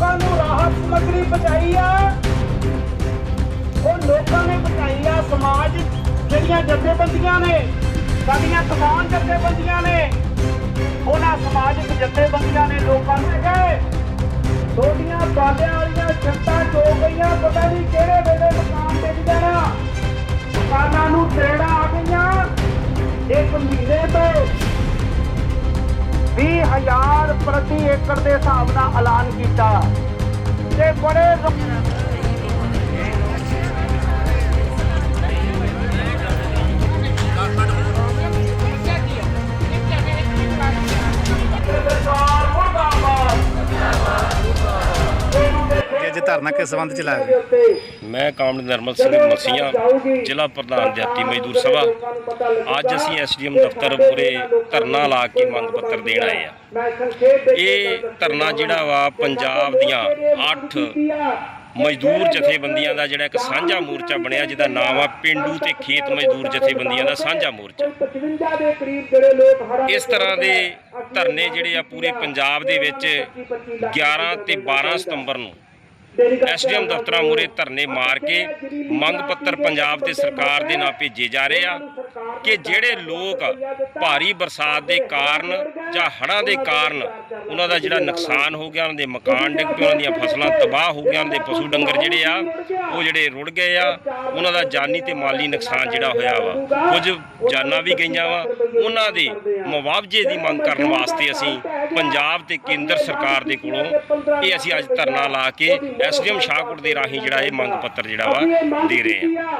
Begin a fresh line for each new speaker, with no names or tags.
ਲੋਕਾਂ ਨੂੰ ਰਾਹਤ ਸਮੱਗਰੀ ਪਹੁੰਚਾਈ ਆ। ਉਹ ਲੋਕਾਂ ਨੇ ਪਹੁੰਚਾਈ ਆ ਸਮਾਜ, ਜਿਹੜੀਆਂ ਜਥੇਬੰਦੀਆਂ ਨੇ, ਸਾਡੀਆਂ ਕਿਸਾਨ ਜਥੇਬੰਦੀਆਂ ਨੇ। ਉਹਨਾਂ ਸਮਾਜਿਕ ਜਥੇਬੰਦੀਆਂ ਨੇ ਲੋਕਾਂ ਨੂੰ ਕਹੇ ਛੋਟੀਆਂ ਬਾਲਿਆਂ ਵਾਲੀਆਂ ਛੱਤਾਂ ਚੋ ਗਈਆਂ, ਪਤਾ ਨਹੀਂ ਕਿਹੜੇ ਵੇਲੇ ਮਕਾਨ ਡਿੱਗ 20000 ਪ੍ਰਤੀ ਏਕੜ ਦੇ ਹਿਸਾਬ ਨਾਲ ਐਲਾਨ ਕੀਤਾ। ਤੇ ਬੜੇ
ਧਰਨਾ ਕਿਸ ਸੰਬੰਧ ਚ ਲਾਇਆ?
ਮੈਂ ਕਾਮਰੇਡ ਨਰਮਲ ਸਿੰਘ ਮਸੀਆਂ ਜ਼ਿਲ੍ਹਾ ਪ੍ਰਧਾਨ ਦਿਹਾਤੀ ਮਜ਼ਦੂਰ ਸਭਾ। ਅੱਜ ਅਸੀਂ ਐਸਡੀਐਮ ਦਫ਼ਤਰ ਮੂਹਰੇ ਧਰਨਾ ਲਾ ਕੇ ਮੰਗ ਪੱਤਰ ਦੇਣ ਆਏ ਆ। ਇਹ ਧਰਨਾ ਜਿਹੜਾ ਵਾ ਪੰਜਾਬ ਦੀਆਂ 8 ਮਜ਼ਦੂਰ ਜਥੇਬੰਦੀਆਂ ਦਾ ਜਿਹੜਾ ਇੱਕ ਸਾਂਝਾ ਮੋਰਚਾ ਬਣਿਆ ਜਿਹਦਾ ਨਾਮ ਆ ਪਿੰਡੂ ਤੇ ਖੇਤ ਮਜ਼ਦੂਰ ਜਥੇਬੰਦੀਆਂ ਦਾ ਸਾਂਝਾ ਮੋਰਚਾ।
55 ਦੇ ਕਰੀਬ ਜਿਹੜੇ ਲੋਕ ਹੜ੍ਹਾਂ
ਇਸ ਤਰ੍ਹਾਂ ਦੇ ਧਰਨੇ ਜਿਹੜੇ ਆ ਪੂਰੇ ਪੰਜਾਬ ਦੇ ਵਿੱਚ 11 ਤੇ 12 ਸਤੰਬਰ ਨੂੰ ਐਸਡੀਐਮ ਦਫ਼ਤਰਾਂ ਮੂਹਰੇ ਧਰਨੇ ਮਾਰ ਕੇ ਮੰਗ ਪੱਤਰ ਪੰਜਾਬ ਤੇ ਸਰਕਾਰ ਦੇ ਨਾਂ ਭੇਜੇ ਜਾ ਰਹੇ ਆ। ਕਿ ਜਿਹੜੇ ਲੋਕ ਭਾਰੀ ਬਰਸਾਤ ਦੇ ਕਾਰਨ ਜਾਂ ਹੜ੍ਹਾਂ ਦੇ ਕਾਰਨ ਉਹਨਾਂ ਦਾ ਜਿਹੜਾ ਨੁਕਸਾਨ ਹੋ ਗਿਆ, ਉਹਨਾਂ ਦੇ ਮਕਾਨ ਡਿੱਗ ਪਏ, ਉਹਨਾਂ ਦੀਆਂ ਫਸਲਾਂ ਤਬਾਹ ਹੋ ਗਈਆਂ, ਉਹਨਾਂ ਦੇ ਪਸ਼ੂ ਡੰਗਰ ਜਿਹੜੇ ਆ, ਉਹ ਜਿਹੜੇ ਰੁੜ ਗਏ ਆ, ਉਹਨਾਂ ਦਾ ਜਾਨੀ ਤੇ ਮਾਲੀ ਨੁਕਸਾਨ ਜਿਹੜਾ ਹੋਇਆ ਵਾ, ਕੁਝ ਜਾਨਾਂ ਵੀ ਗਈਆਂ ਵਾ, ਉਹਨਾਂ ਦੇ ਮੁਆਵਜ਼ੇ ਦੀ ਮੰਗ ਕਰਨ ਵਾਸਤੇ ਅਸੀਂ ਪੰਜਾਬ ਤੇ ਕੇਂਦਰ ਸਰਕਾਰ ਦੇ ਕੋਲੋਂ ਇਹ ਅਸੀਂ ਅੱਜ ਧਰਨਾ ਲਾ ਕੇ ਐਸਡੀਐਮ ਸ਼ਾਹਕੋਟ ਦੇ ਰਾਹੀਂ ਜਿਹੜਾ ਇਹ ਮੰਗ ਪੱਤਰ ਜਿਹੜਾ ਵਾ ਦੇ ਰਹੇ ਹਾਂ।